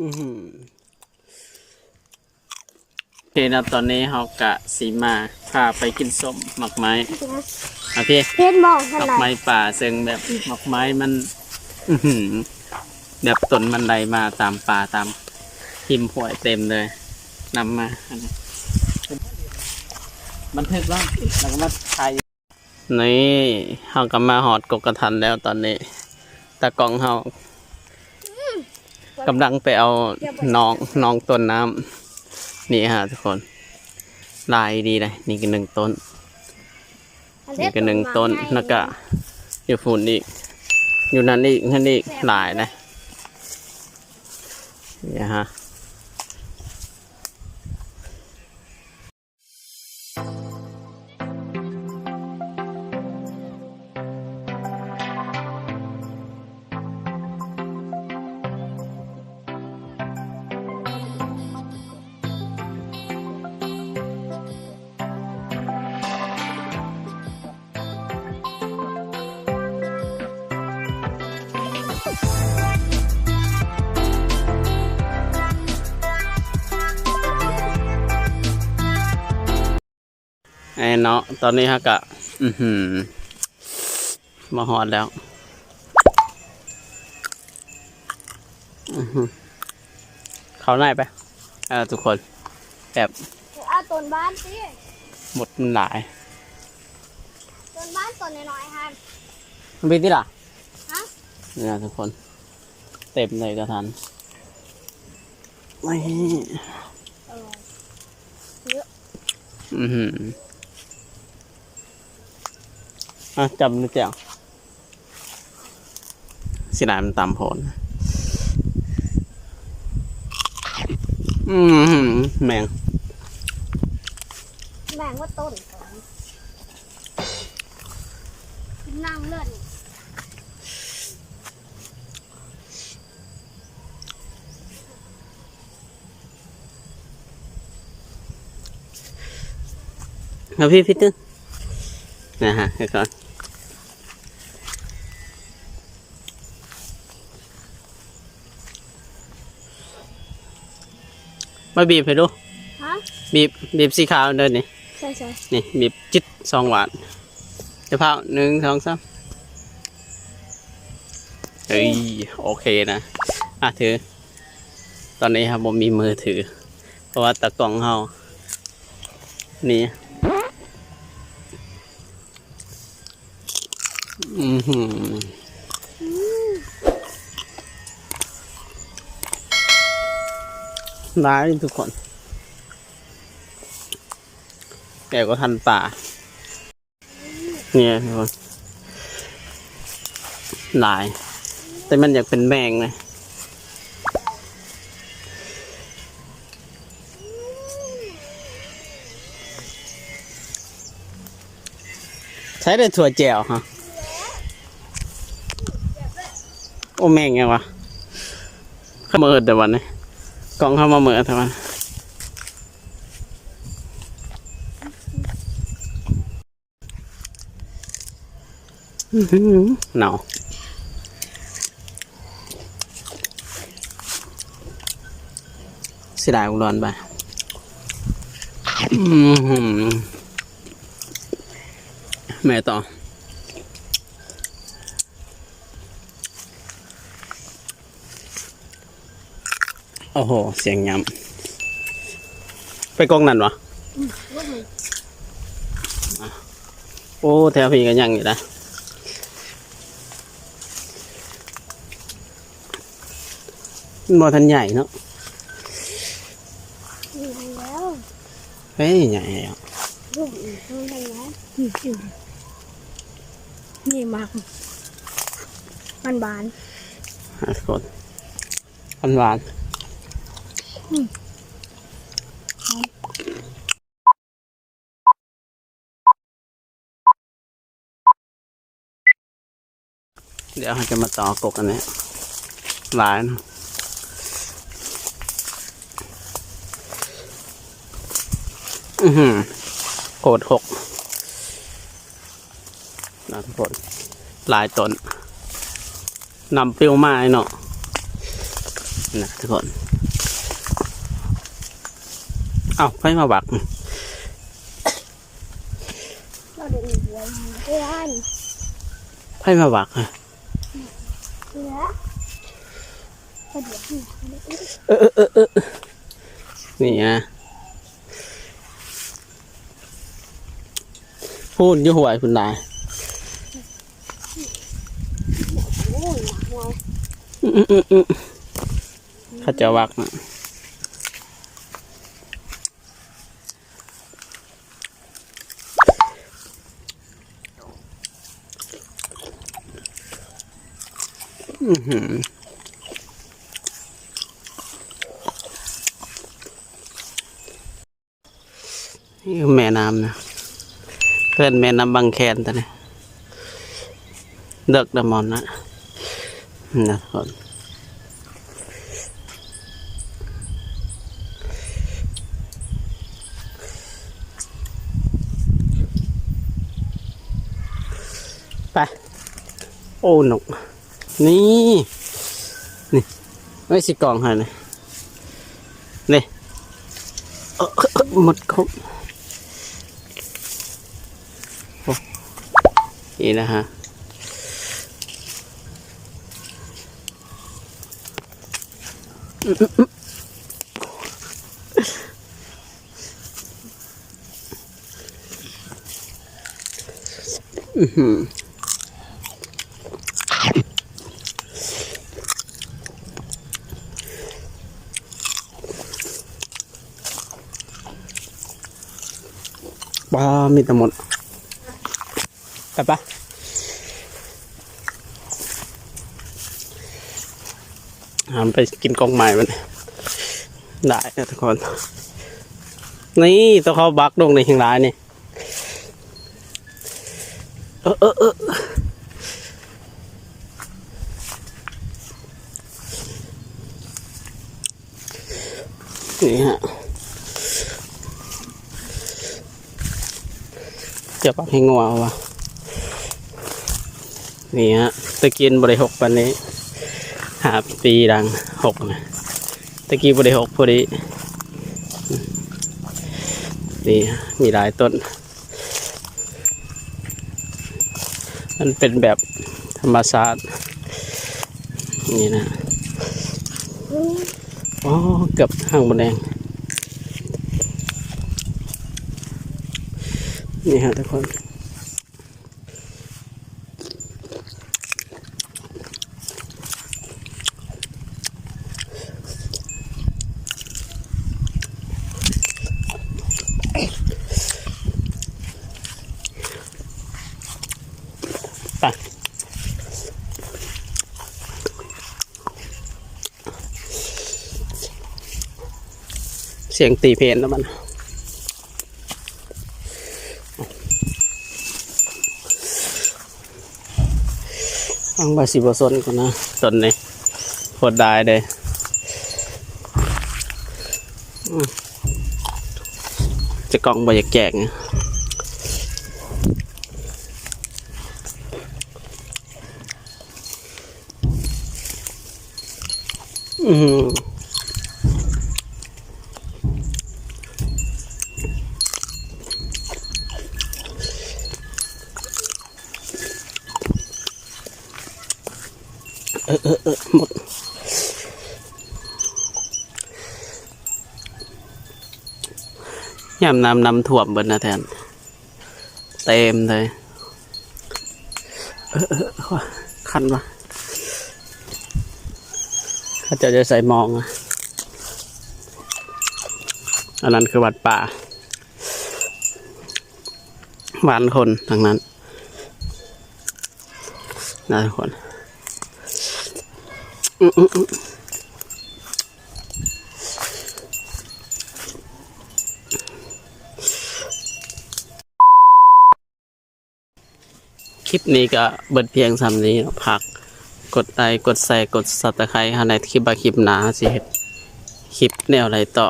อื้อหือโอเคนะตอนนี้เรากะสีมาพาไปกินส้มหมักไม้โอเคเพชรมองเท่าหมักไหร่ไม้ป่าซึ่งแบบหมักไม้มัน อื้อหือแบบต้นมันไดมาตามป่าตามหิมห้วยเต็มเลยนำมาอันนี้บันทึกว่าแล้วก็มาถ่ายนี่เฮาก็มาหอดกกกระทันแล้วตอนนี้ตากล้องเฮา กำลังไปเอาน้องน้องต้นน้ำนี่ฮะทุกคน ลายดีเลยนี่ก็หนึ่งต้น นี่ก็หนึ่งต้นแล้วก็อยู่ฝุ่นอีก อยู่นั่นอีกนั่นอีกหลายเลยนี่ฮะ ไอ้เนาะตอนนี้ฮะกะ อือหือมาหอดแล้วอือหือเขาไหนไปเออทุกคนแบบเอาต้นบ้านสิหมดมันหลายต้นบ้านต้นน้อยๆฮะมันเป็นที่ล่ะฮะนี่นะทุกคน เต็มเลยกระทันไม่เออเยอะอือหือ อะจำนึกแจ้วสินายมันตามโผลอือหือแมงแบ่งว่าต้นก่อนนั่งเล่นเอาพี่พี่ตึ้งนะฮะเดี๋ยวก่อน มาบีบให้ดูฮะบีบบีบสีขาวเดินนี่ใช่ใช่นี่บีบจิตสองหวานเดี๋ยวพาหนึ่งสองสามเฮ้ยโอเคนะอะถือ ตอนนี้ครับผมมีมือถือ เพราะว่าตะกล่องเฮานี่ ร้ายทุกคน แกก็ทันป่า เนี่ยทุกคนหลาย แต่มันอยากเป็นแมงนะใช้ได้ถั่วแจวฮะโอ้แม่งไงวะขมาเอิดแต่วันนี้ กล่องเข้ามาเหมือแต่วันอื้อหือหนาวเสียดายอุดรไปอื้อหือแม่ต่อ โอ้โห เสียงย้ำไปกองนั่นวะว่าไงโอ้แถวพี่กันยังอยู่นะมันบ่ทันใหญ่เนาะมีอะไรแล้วเฮ้ยใหญ่แล้วลูกอีกลูกอะไรแล้วนี่มากมันบานหาคนหวานหวาน เดี๋ยวเราจะมาต่อกกอันนี้หลายนะอือหือโคตรหกนะทุกคนหลายตนนำเปรี้ยวมาให้เนาะนะทุกคน เอาไฟมาบักเราเดินหัวเพื่อนไฟมาบักอะเออเออเออนี่ฮะพูดยุ่หวยคุณนายโอ้าจะวักนะอื้อหือ นี่คือแม่น้ำนะเพื่อนแม่น้ำบางแคนตัวนี้เด็กดะมอนนะนะทุกคนไปโอ้หนก นี่ นี่ไม่สิกล่องห้เลยนี่เออเออเออหมดครบโอ้นี่นะฮะอื้อหือ บ้ามีแต่หมดไปปะหันไปกินกองใหม่มันได้นะทุกคน นี่ตัวเขาบักลงในเชียงรายนี่เออเออเออนี่ฮะ จะปักให้งัวเอาวะนี่ฮะตะกินบริหกปันนี้หาปีดังหกนะตะกี้บริหกพอดีนี่ฮะมีหลายต้น มันเป็นแบบธรรมชาตินี่นะอ๋อเกือบห้างบนแดง นี่ฮะทุกคนไปเสียงตีเพลนแล้วมัน ฟังบาสิบสนก่อนนะตนนี้โคตรได้เลยจะกล่องบอยากแจกไงอืม เออเออเออหมดยามน้ำน้ำท่วมบิดนะแทน เต็มเลย เออเออคันวะเขาจะจะใส่มองอะอันนั้นคือวัดป่าบ้านคนทางนั้นนะทุกคน คลิปนี้ก็เบิดเพียงสำนี้พัก กดไลค์กดแชร์กดสับสไคร้ใหาในคลิปบาคลิปหนาสิฮ็ดคลิปแนวอะไรต่อ